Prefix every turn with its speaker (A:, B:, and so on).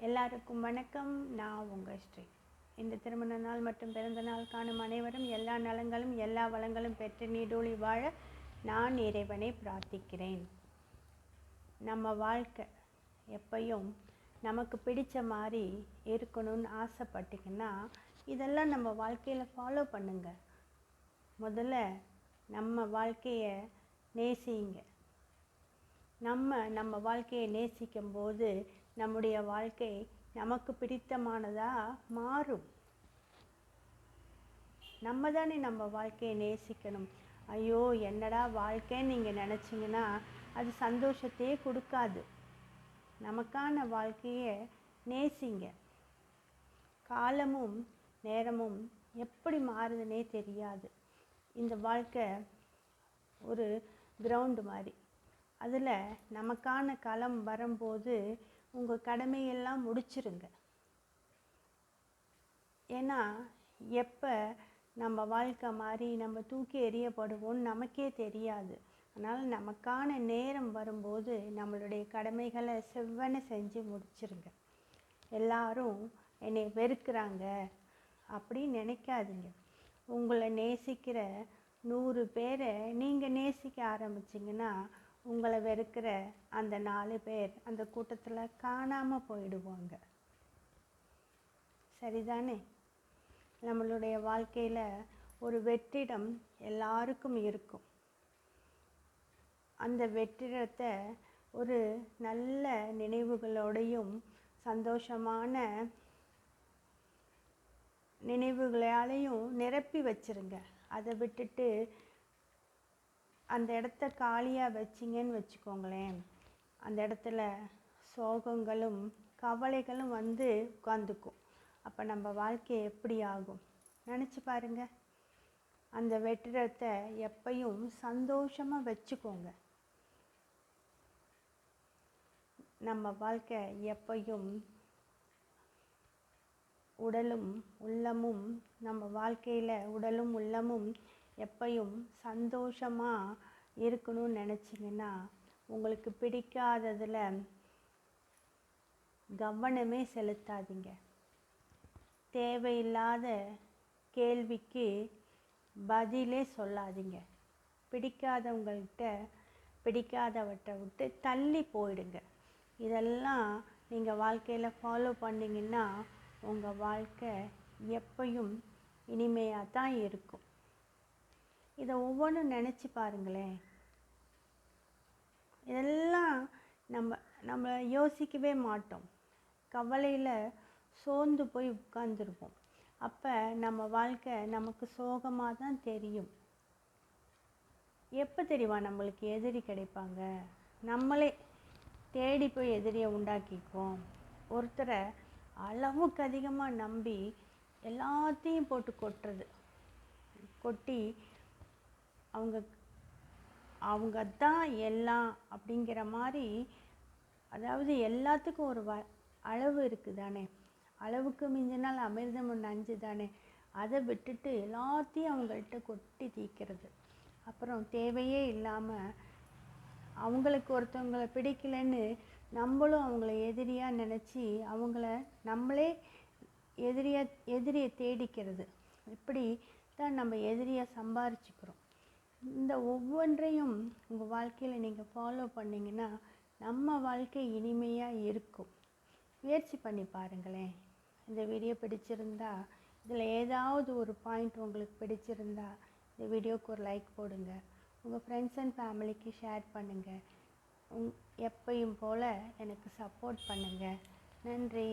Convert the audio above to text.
A: எல்லாருக்கும் வணக்கம். நான் உங்கள் ஸ்ரீ. இந்த திருமண நாள் மற்றும் பிறந்த நாள் காணும் அனைவரும் எல்லா நலங்களும் எல்லா வளங்களும் பெற்று நீடூழி வாழ நான் இறைவனை பிரார்த்திக்கிறேன். நம்ம வாழ்க்கை எப்பையும் நமக்கு பிடித்த மாதிரி இருக்கணும்னு ஆசைப்பட்டிங்கன்னா இதெல்லாம் நம்ம வாழ்க்கையில் ஃபாலோ பண்ணுங்க. முதல்ல நம்ம வாழ்க்கையை நேசிங்க. நம்ம நம்ம வாழ்க்கையை நேசிக்கும் போது நம்முடைய வாழ்க்கை நமக்கு பிடித்தமானதாக மாறும். நம்ம தானே நம்ம வாழ்க்கையை நேசிக்கணும். ஐயோ என்னடா வாழ்க்கைன்னு நீங்கள் நினச்சிங்கன்னா அது சந்தோஷத்தையே கொடுக்காது. நமக்கான வாழ்க்கையை நேசிங்க. காலமும் நேரமும் எப்படி மாறுதுன்னே தெரியாது. இந்த வாழ்க்கை ஒரு கிரவுண்டு மாதிரி. அதில் நமக்கான களம் வரும்போது உங்கள் கடமையெல்லாம் முடிச்சிருங்க. ஏன்னா எப்போ நம்ம வாழ்க்கை மாதிரி நம்ம தூக்கி எறியப்படுவோம்னு நமக்கே தெரியாது. அதனால் நமக்கான நேரம் வரும்போது நம்மளுடைய கடமைகளை செவ்வன செஞ்சு முடிச்சிருங்க. எல்லாரும் என்னை வெறுக்கிறாங்க அப்படின்னு நினைக்காதீங்க. உங்களை நேசிக்கிற நூறு பேரை நீங்கள் நேசிக்க ஆரம்பிச்சிங்கன்னா உங்களை வெறுக்கிற அந்த நாலு பேர் அந்த கூட்டத்தில் காணாமல் போயிடுவாங்க. சரிதானே? நம்மளுடைய வாழ்க்கையில் ஒரு வெற்றிடம் எல்லாருக்கும் இருக்கும். அந்த வெற்றிடத்தை ஒரு நல்ல நினைவுகளோடையும் சந்தோஷமான நினைவுகளாலையும் நிரப்பி வச்சிருங்க. அதை விட்டுட்டு அந்த இடத்த காலியாக வச்சிங்கன்னு வச்சுக்கோங்களேன். அந்த இடத்துல சோகங்களும் கவலைகளும் வந்து உட்காந்துக்கும் அப்போ நம்ம வாழ்க்கை எப்படி ஆகும்? நினச்சி பாருங்க. அந்த வெற்றிடத்தை எப்பையும் சந்தோஷமாக வச்சுக்கோங்க. நம்ம வாழ்க்கை எப்பையும் உடலும் உள்ளமும் நம்ம வாழ்க்கையில் உடலும் உள்ளமும் எப்பையும் சந்தோஷமாக இருக்கணும்னு நினச்சிங்கன்னா உங்களுக்கு பிடிக்காததில் கவனமே செலுத்தாதீங்க. தேவையில்லாத கேள்விக்கு பதிலே சொல்லாதீங்க. பிடிக்காதவங்கள்கிட்ட பிடிக்காதவற்றை விட்டு தள்ளி போயிடுங்க. இதெல்லாம் நீங்கள் வாழ்க்கையில் ஃபாலோ பண்ணிங்கன்னா உங்கள் வாழ்க்கை எப்பையும் இனிமையாக தான் இருக்கும். இதை ஒவ்வொன்றும் நினச்சி பாருங்களேன். இதெல்லாம் நம்ம நம்ம யோசிக்கவே மாட்டோம். கவலையில் சோர்ந்து போய் உட்கார்ந்துருப்போம். அப்போ நம்ம வாழ்க்கை நமக்கு சோகமாக தான் தெரியும். எப்போ தெரியுமா நம்மளுக்கு எதிரி கிடைப்பாங்க? நம்மளே தேடி போய் எதிரியை உண்டாக்கிக்குவோம். ஒருத்தரை அளவுக்கு அதிகமாக நம்பி எல்லாத்தையும் போட்டு கொட்டுறது. கொட்டி அவங்க அவங்க தான் எல்லாம் அப்படிங்கிற மாதிரி அதாவது எல்லாத்துக்கும் ஒரு வ அளவு இருக்குது தானே அளவுக்கு மிஞ்சினால் அமிர்தம் நஞ்சு தானே அதை விட்டுட்டு எல்லாத்தையும் அவங்கள்ட்ட கொட்டி தீக்கிறது. அப்புறம் தேவையே இல்லாமல் அவங்களுக்கு ஒருத்தவங்களை பிடிக்கலன்னு நம்மளும் அவங்கள எதிரியாக நினச்சி அவங்கள நம்மளே எதிரியாக எதிரியை தேடிக்கிறது. இப்படி தான் நம்ம எதிரியாக சம்பாரிச்சுக்கிறோம். இந்த ஒவ்வொன்றையும் உங்கள் வாழ்க்கையில் நீங்கள் ஃபாலோ பண்ணிங்கன்னா நம்ம வாழ்க்கை இனிமையாக இருக்கும். முயற்சி பண்ணி பாருங்களேன். இந்த வீடியோ பிடிச்சிருந்தா இதில் ஏதாவது ஒரு பாயிண்ட் உங்களுக்கு பிடிச்சிருந்தா இந்த வீடியோவுக்கு ஒரு லைக் போடுங்க. உங்கள் ஃப்ரெண்ட்ஸ் அண்ட் ஃபேமிலிக்கு ஷேர் பண்ணுங்கள் உங் எப்பையும் போல் எனக்கு சப்போர்ட் பண்ணுங்கள் நன்றி.